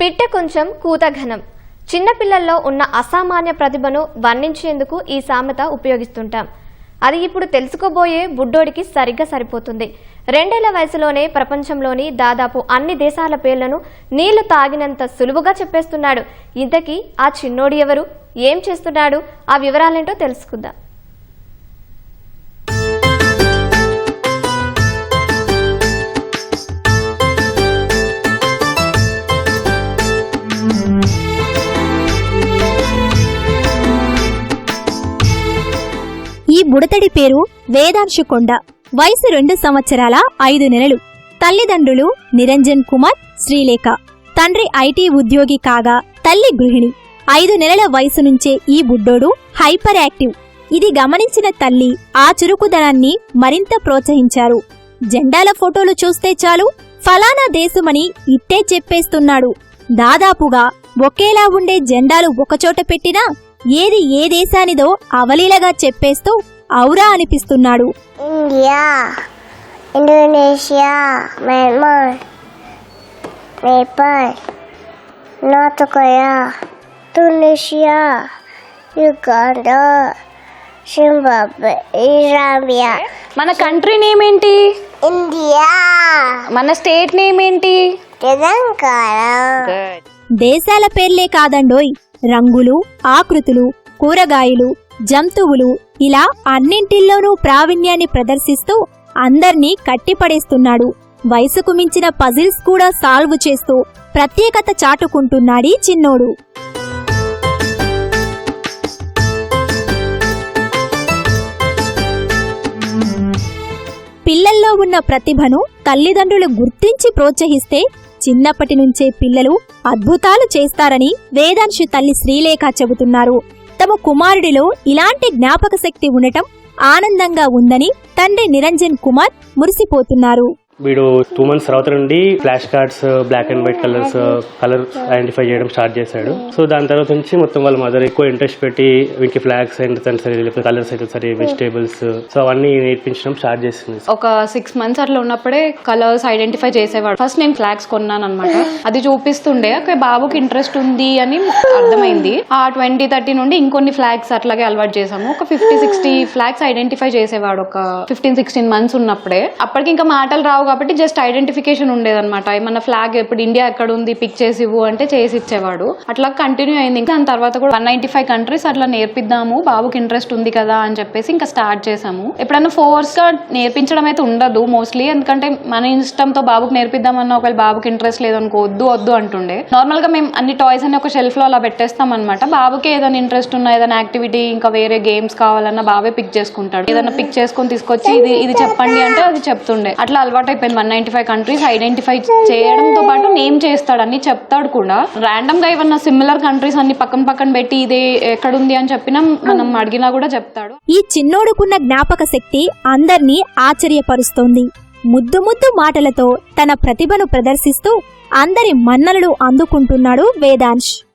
పిట్ట కొంచెం కూత ఘనం చిన్నపిల్లల్లో ఉన్న అసామాన్య ప్రతిభను వర్ణించేందుకు ఈ సామెత ఉపయోగిస్తుంటాం. అది ఇప్పుడు తెలుసుకోబోయే బుడ్డోడికి సరిగ్గా సరిపోతుంది. రెండేళ్ళ వయసులోనే ప్రపంచంలోని దాదాపు అన్ని దేశాల పేర్లను నీళ్ళు తాగినంత సులువుగా చెప్పేస్తున్నాడు. ఇంతకీ ఆ చిన్నోడి ఎవరు? ఏం చేస్తున్నాడు? ఆ వివరాలేంటో తెలుసుకుందాం. ఈ బుడతడి పేరు వేదాంశు కొండ. వయసు రెండు సంవత్సరాల ఐదు నెలలు. తల్లిదండ్రులు నిరంజన్ కుమార్ శ్రీలేఖ. తండ్రి ఐటీ ఉద్యోగి కాగా తల్లి గృహిణి. ఐదు నెలల వయసు నుంచే ఈ బుడ్డోడు హైపర్ యాక్టివ్. ఇది గమనించిన తల్లి ఆ చురుకుదనాన్ని మరింత ప్రోత్సహించారు. జెండాల ఫోటోలు చూస్తే చాలు ఫలానా దేశమని ఇట్టే చెప్పేస్తున్నాడు. దాదాపుగా ఒకేలా ఉండే జెండాలు ఒకచోట పెట్టినా ఏది ఏ దేశానిదో అవలీలగా చెప్పేస్తూ ఔరా అనిపిస్తున్నాడు. India Indonesia Myanmar Nepal North Korea Tunisia Uganda మన కంట్రీ నేమ్ ఏంటి ఇండియా. మన స్టేట్ నేమ్ ఏంటి దేశాల పేర్లే కాదండోయ్. రంగులు ఆకృతులు కూరగాయలు జంతువులు ఇలా అన్నింటిల్లోనూ ప్రావీణ్యాన్ని ప్రదర్శిస్తూ అందర్నీ కట్టిపడేస్తున్నాడు. వయసుకు మించిన పజిల్స్ కూడా సాల్వ్ చేస్తూ ప్రత్యేకత చాటుకుంటున్నాడీ చిన్నోడు. పిల్లల్లో ఉన్న ప్రతిభను తల్లిదండ్రులు గుర్తించి ప్రోత్సహిస్తే చిన్నప్పటి నుంచే పిల్లలు అద్భుతాలు చేస్తారని వేదాంశు తల్లి శ్రీలేఖ చెబుతున్నారు. తమ కుమారుడిలో ఇలాంటి జ్ఞాపక శక్తి ఉండటం ఆనందంగా ఉందని తండ్రి నిరంజన్ కుమార్ మురిసిపోతున్నారు. వీడు టూ మంత్స్ తర్వాత నుండి flash cards black and white colours colour identify చేయడం స్టార్ట్ చేశాడు. సో దాని తర్వాత నుంచి మొత్తం వాళ్ళ మదర్ ఎక్కువ ఇంట్రెస్ట్ పెట్టి వీటికి ఫ్లాగ్స్ అయితే సరే లేకపోతే కలర్స్ అయితే సరే వెజిటేబుల్స్ సో అవన్నీ నేర్పించడం స్టార్ట్ చేసింది. ఒక సిక్స్ మంత్స్ అట్లా ఉన్నప్పుడే కలర్స్ ఐడెంటిఫై చేసేవాడు. ఫస్ట్ నేను ఫ్లాగ్స్ కొన్నాను అనమాట అది చూపిస్తుండే బాబుకి ఇంట్రెస్ట్ ఉంది అని అర్థమైంది. ఆ ట్వంటీ థర్టీ నుండి ఇంకొన్ని ఫ్లాగ్స్ అట్లాగే అలవాటు చేసాము ఒక ఫిఫ్టీ సిక్స్టీ ఫ్లాగ్స్ ఐడెంటిఫై చేసేవాడు ఒక ఫిఫ్టీన్ సిక్స్టీన్ మంత్స్ ఉన్నప్పుడే. అప్పటికి ఇంకా మాటలు రావు కాబట్టి జస్ట్ ఐడెంటిఫికేషన్ ఉండేదన్నమాట. ఏమన్నా ఫ్లాగ్ ఇప్పుడు ఇండియా ఎక్కడ ఉంది పిక్ చేసి ఇవ్వు అంటే చేసి ఇచ్చేవాడు. అట్లా కంటిన్యూ అయింది. ఇంకా దాని తర్వాత కూడా వన్ నైన్టీ ఫైవ్ కంట్రీస్ అట్లా నేర్పిద్దాము బాబుకి ఇంట్రెస్ట్ ఉంది కదా అని చెప్పేసి ఇంకా స్టార్ట్ చేసాము ఎప్పుడైనా ఫోర్స్గా నేర్పించడం అయితే ఉండదు మోస్ట్లీ ఎందుకంటే మన ఇష్టంతో బాబుకి నేర్పిద్దామన్నా ఒకవేళ బాబుకి ఇంట్రెస్ట్ లేదనుకో వద్దు వద్దు అంటుండే. నార్మల్గా మేము అన్ని టాయ్స్ అని ఒక షెల్ఫ్లో అలా పెట్టేస్తాం అనమాట బాబుకి ఏదైనా ఇంట్రెస్ట్ ఉన్నా ఏదైనా యాక్టివిటీ ఇంకా వేరే గేమ్స్ కావాలన్నా బాబే పిక్ చేసుకుంటాడు. ఏదైనా పిక్ చేసుకొని తీసుకొచ్చి ఇది ఇది చెప్పండి అంటే అది చెప్తుండే. అట్లా అలవాటు అయిపోయింది. One ninety five countries identify చేయడంతో పాటు నేమ్ చేస్తాడు చెప్తాడు కూడా. ర్యాండమ్గా ఏమన్నా సిమిలర్ కంట్రీస్ అన్ని పక్కన పక్కన పెట్టి ఇదే ఎక్కడుంది అని చెప్పినా మనం అడిగినా కూడా చెప్తాడు. ఈ చిన్నోడుకున్న జ్ఞాపక శక్తి అందర్నీ ఆశ్చర్యపరుస్తోంది. ముద్దు ముద్దు మాటలతో తన ప్రతిభను ప్రదర్శిస్తూ అందరి మన్నలు అందుకుంటున్నాడు వేదాంశ్.